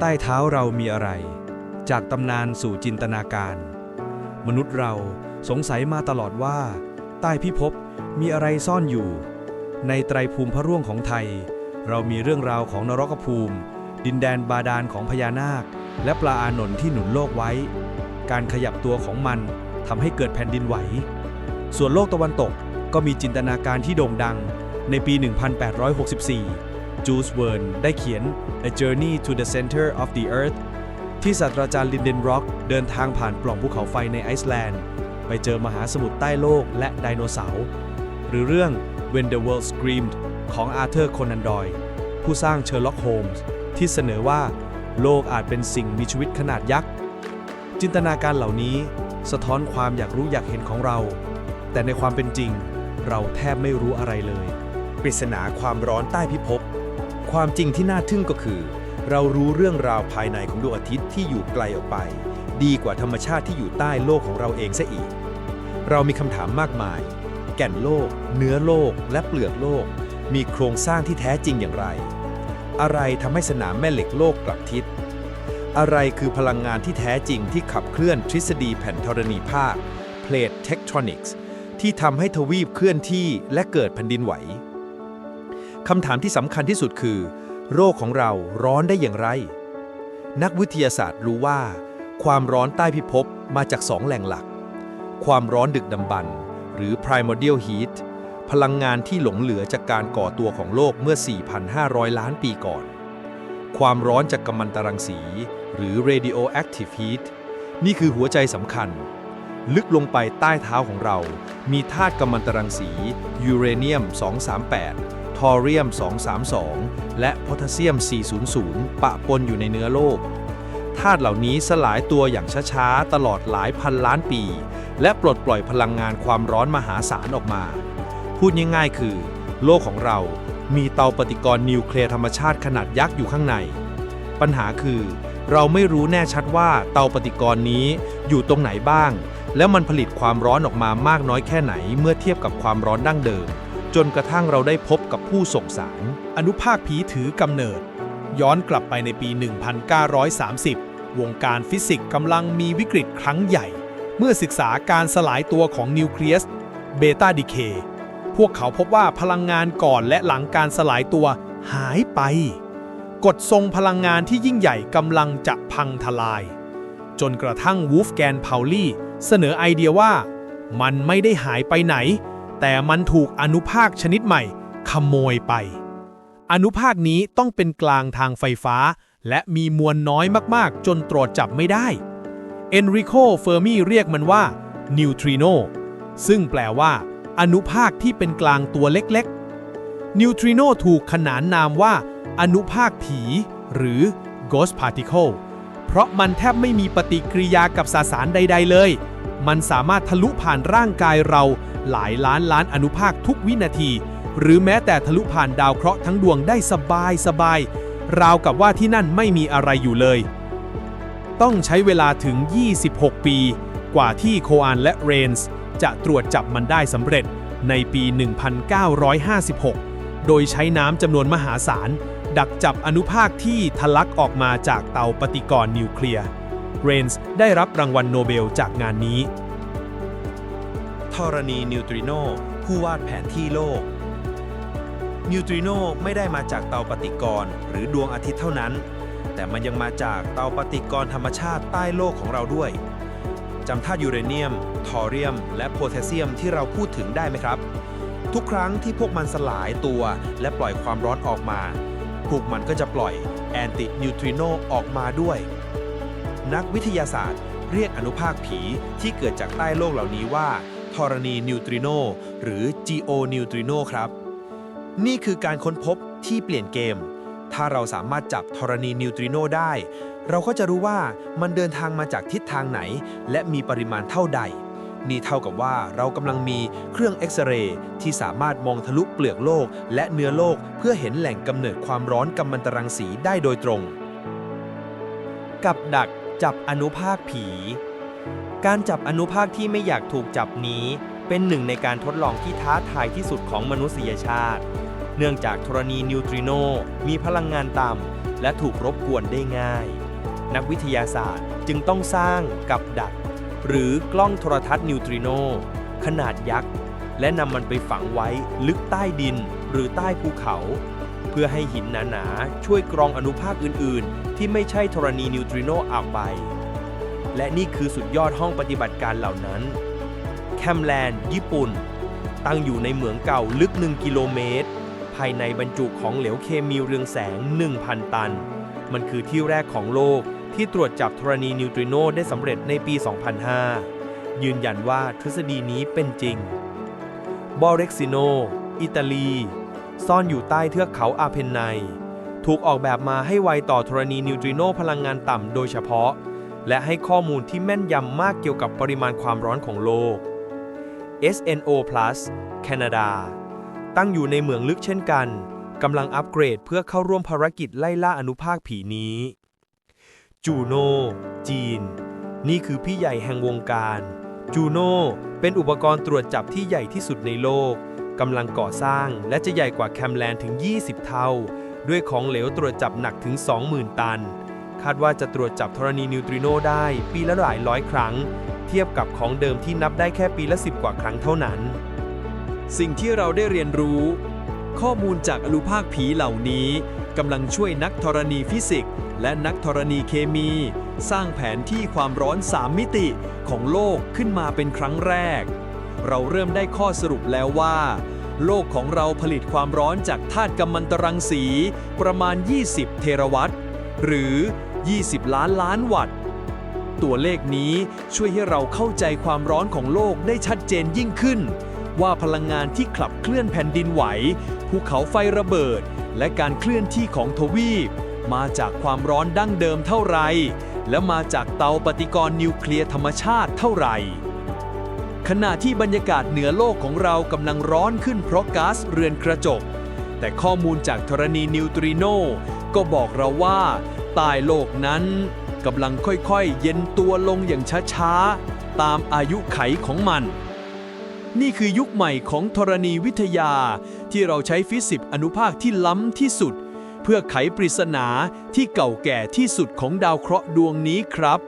ใต้เท้าเรามีอะไร จากตำนานสู่จินตนาการ มนุษย์เราสงสัยมาตลอดว่า ใต้พิภพมีอะไรซ่อนอยู่ ในไตรภูมิพระร่วงของไทย เรามีเรื่องราวของนรกภูมิ ดินแดนบาดาลของพญานาค และปลาอานนท์ที่หนุนโลกไว้ การขยับตัวของมันทำให้เกิดแผ่นดินไหว ส่วนโลกตะวันตกก็มีจินตนาการที่โด่งดังในปี 1864 จูสเวิร์นได้เขียน A Journey to the Center of the Earth ที่ศาสตราจารย์ลินเดนร็อกเดินทางผ่านปล่องภูเขาไฟในไอซ์แลนด์ ไปเจอมหาสมุทรใต้โลกและไดโนเสาร์ หรือเรื่อง When the World Screamed ของอาร์เธอร์โคนันดอยผู้สร้างเชอร์ล็อกโฮมส์ที่เสนอว่า โลกอาจเป็นสิ่งมีชีวิตขนาดยักษ์ จินตนาการเหล่านี้สะท้อนความอยากรู้อยากเห็นของเรา แต่ในความเป็นจริง เราแทบไม่รู้อะไรเลย ปริศนาความร้อนใต้พิภพ ความจริงที่น่าทึ่งก็คือ เรารู้เรื่องราวภายในของดวงอาทิตย์ที่อยู่ไกลออกไป ดีกว่าธรรมชาติที่อยู่ใต้โลกของเราเองซะอีก เรามีคำถามมากมาย แก่นโลก เนื้อโลก และเปลือกโลก มีโครงสร้างที่แท้จริงอย่างไร อะไรทำให้สนามแม่เหล็กโลกกลับทิศ อะไรคือพลังงานที่แท้จริงที่ขับเคลื่อนทฤษฎีแผ่นธรณีภาค Plate Tectonics ที่ทำให้ทวีปเคลื่อนที่และเกิดแผ่นดินไหว คำถามที่สำคัญที่สุดคือ โรคของเราร้อนได้อย่างไร นักวิทยาศาสตร์รู้ว่า ความร้อนใต้พิภพมาจากสองแหล่งหลัก ความร้อนดึกดำบรรหรือ primordial heat พลังงานที่หลงเหลือจากการก่อตัวของโลกเมื่อ 4,500 ล้านปีก่อน ความร้อนจากกัมมันตรังสี หรือ radioactive heat นี่คือหัวใจสำคัญ ลึกลงไปใต้เท้าของเรา มีธาตุกัมมันตรังสี ยูเรเนียม 238 อเรียม 232 และโพแทสเซียม 400 ปะปนอยู่ในเนื้อโลกธาตุเหล่านี้สลายตัวอย่างช้าๆ ตลอดหลายพันล้านปี และปลดปล่อยพลังงานความร้อนมหาศาลออกมา พูดง่ายๆคือ โลกของเรามีเตาปฏิกรณ์นิวเคลียร์ธรรมชาติขนาดยักษ์อยู่ข้างใน ปัญหาคือ เราไม่รู้แน่ชัดว่าเตาปฏิกรณ์นี้อยู่ตรงไหนบ้าง แล้วมันผลิตความร้อนออกมามากน้อยแค่ไหนเมื่อเทียบกับความร้อนดั้งเดิม จนกระทั่งเราได้พบกับผู้ส่งสาร อนุภาคผีถือกำเนิด ย้อนกลับไปในปี 1930 วงการฟิสิกส์กำลังมีวิกฤตครั้งใหญ่ เมื่อศึกษาการสลายตัวของนิวเคลียสเบต้าดีเคพวกเขาพบว่าพลังงานก่อนและหลังการสลายตัวหายไป กฎทรงพลังงานที่ยิ่งใหญ่กำลังจะพังทลาย จนกระทั่งวูฟแกนพาวลีเสนอไอเดียว่า มันไม่ได้หายไปไหน แต่มันถูกอนุภาคชนิดใหม่ ขโมยไป อนุภาคนี้ต้องเป็นกลางทางไฟฟ้า และมีมวลน้อยมากๆ จนตรวจจับไม่ได้เอนริโคเฟอร์มีเรียกมันว่านิวทริโนซึ่งแปลว่า อนุภาคที่เป็นกลางตัวเล็กๆ นิวทริโนถูกขนานนามว่า อนุภาคผี หรือ ghost particle เพราะมันแทบไม่มีปฏิกิริยากับสสารใด ๆ เลย มันสามารถทะลุผ่านร่างกายเรา หลายล้านล้านอนุภาคทุกวินาที หรือแม้แต่ทะลุผ่านดาวเคราะห์ทั้งดวงได้สบายสบายๆราวกับว่าที่นั่นไม่มีอะไรอยู่เลย ต้องใช้เวลาถึง 26 ปี กว่าที่โคอันและเรนส์จะตรวจจับมันได้สำเร็จในปี 1956 โดยใช้น้ำจำนวนมหาศาล ดักจับอนุภาคที่ทะลักออกมาจากเตาปฏิกรณ์นิวเคลียร์ เรนส์ได้รับรางวัลโนเบลจากงานนี้ธรณีนิวตริโนผู้วาดแผนที่โลก นิวตริโนไม่ได้มาจากเตาปฏิกรณ์หรือดวงอาทิตย์เท่านั้น แต่มันยังมาจากเตาปฏิกรณ์ธรรมชาติใต้โลกของเราด้วยจำธาตุยูเรเนียม ทอเรียม และโพแทสเซียมที่เราพูดถึงได้ไหมครับ ทุกครั้งที่พวกมันสลายตัวและปล่อยความร้อนออกมา พวกมันก็จะปล่อยแอนตินิวทริโนออกมาด้วย นักวิทยาศาสตร์ เรียกอนุภาคผีที่เกิดจากใต้โลกเหล่านี้ว่าธรณีนิวตริโนหรือ GO นิวตริโนครับ นี่คือการค้นพบที่เปลี่ยนเกม ถ้าเราสามารถจับธรณีนิวตริโนได้ เราก็จะรู้ว่ามันเดินทางมาจากทิศทางไหน และมีปริมาณเท่าใด นี่เท่ากับว่าเรากำลังมีเครื่องเอ็กซเรย์ที่สามารถมองทะลุเปลือกโลก และเนื้อโลกเพื่อเห็นแหล่งกำเนิดความร้อนกัมมันตรังสีได้โดยตรง กับดัก จับอนุภาคผี การจับอนุภาคที่ไม่อยากถูกจับนี้เป็นหนึ่งในการทดลองที่ท้าทายที่สุดของมนุษยชาติ เนื่องจากธรณีนิวตริโนมีพลังงานต่ำและถูกรบกวนได้ง่าย นักวิทยาศาสตร์จึงต้องสร้างกับดัก หรือกล้องโทรทัศน์นิวตริโนขนาดยักษ์ และนำมันไปฝังไว้ลึกใต้ดินหรือใต้ภูเขา เพื่อให้หินหนาๆ ช่วยกรองอนุภาคอื่นๆ ที่ไม่ใช่ธรณีนิวตริโนออกไป และนี่คือสุดยอดห้องปฏิบัติการเหล่านั้น แคมแลนด์ ญี่ปุ่น ตั้งอยู่ในเหมืองเก่าลึก 1 กิโลเมตร ภายในบรรจุของเหลวเคมีเรืองแสง 1,000 ตัน มันคือที่แรกของโลกที่ตรวจจับธรณีนิวตริโนได้สำเร็จในปี 2005 ยืนยันว่าทฤษฎีนี้เป็นจริง บอเร็กซิโน อิตาลี ซ่อนอยู่ใต้เทือกเขาอาเพนไน ถูกออกแบบมาให้ไวต่อธรณีนิวตริโนพลังงานต่ำโดยเฉพาะ และให้ข้อมูลที่แม่นยำมากเกี่ยวกับปริมาณความร้อนของโลก SNO Plus แคนาดา ตั้งอยู่ในเหมืองลึกเช่นกันกำลังอัปเกรดเพื่อเข้าร่วมภารกิจไล่ล่าอนุภาคผีนี้ จูโน จีน นี่คือพี่ใหญ่แห่งวงการ จูโนเป็นอุปกรณ์ตรวจจับที่ใหญ่ที่สุดในโลก กำลังก่อสร้างและจะใหญ่กว่าแคมแลนถึง 20 เท่า ด้วยของเหลวตรวจจับหนักถึง 20,000 ตัน คาดว่าจะตรวจจับธรณีนิวตริโนได้ปีละหลายร้อยครั้ง เทียบกับของเดิมที่นับได้แค่ปีละ 10 กว่าครั้งเท่านั้น สิ่งที่เราได้เรียนรู้ ข้อมูลจากอนุภาคผีเหล่านี้กำลังช่วยนักธรณีฟิสิกส์และนักธรณีเคมี สร้างแผนที่ความร้อน 3 มิติของโลกขึ้นมาเป็นครั้งแรก เราเริ่มได้ข้อสรุปแล้วว่า โลกของเราผลิตความร้อนจากธาตุกัมมันตรังสี ประมาณ 20 เทราวัตต์ หรือ 20 ล้านล้านวัตต์ตัวเลขนี้ช่วยให้เราเข้าใจความร้อนของโลกได้ชัดเจนยิ่งขึ้น ว่าพลังงานที่ขับเคลื่อนแผ่นดินไหวภูเขาไฟระเบิด และการเคลื่อนที่ของทวีป มาจากความร้อนดั้งเดิมเท่าไร และมาจากเตาปฏิกรณ์นิวเคลียร์ธรรมชาติเท่าไหร่ ขณะที่บรรยากาศเหนือโลกของเรากำลังร้อนขึ้นเพราะก๊าซเรือนกระจก แต่ข้อมูลจากธรณีนิวตริโนก็บอกเราว่าใต้โลกนั้นกำลังค่อยๆ เย็นตัวลงอย่างช้าๆ ตามอายุไขของมัน นี่คือยุคใหม่ของธรณีวิทยา ที่เราใช้ฟิสิกส์อนุภาคที่ล้ำที่สุด เพื่อไขปริศนาที่เก่าแก่ที่สุดของดาวเคราะห์ดวงนี้ครับ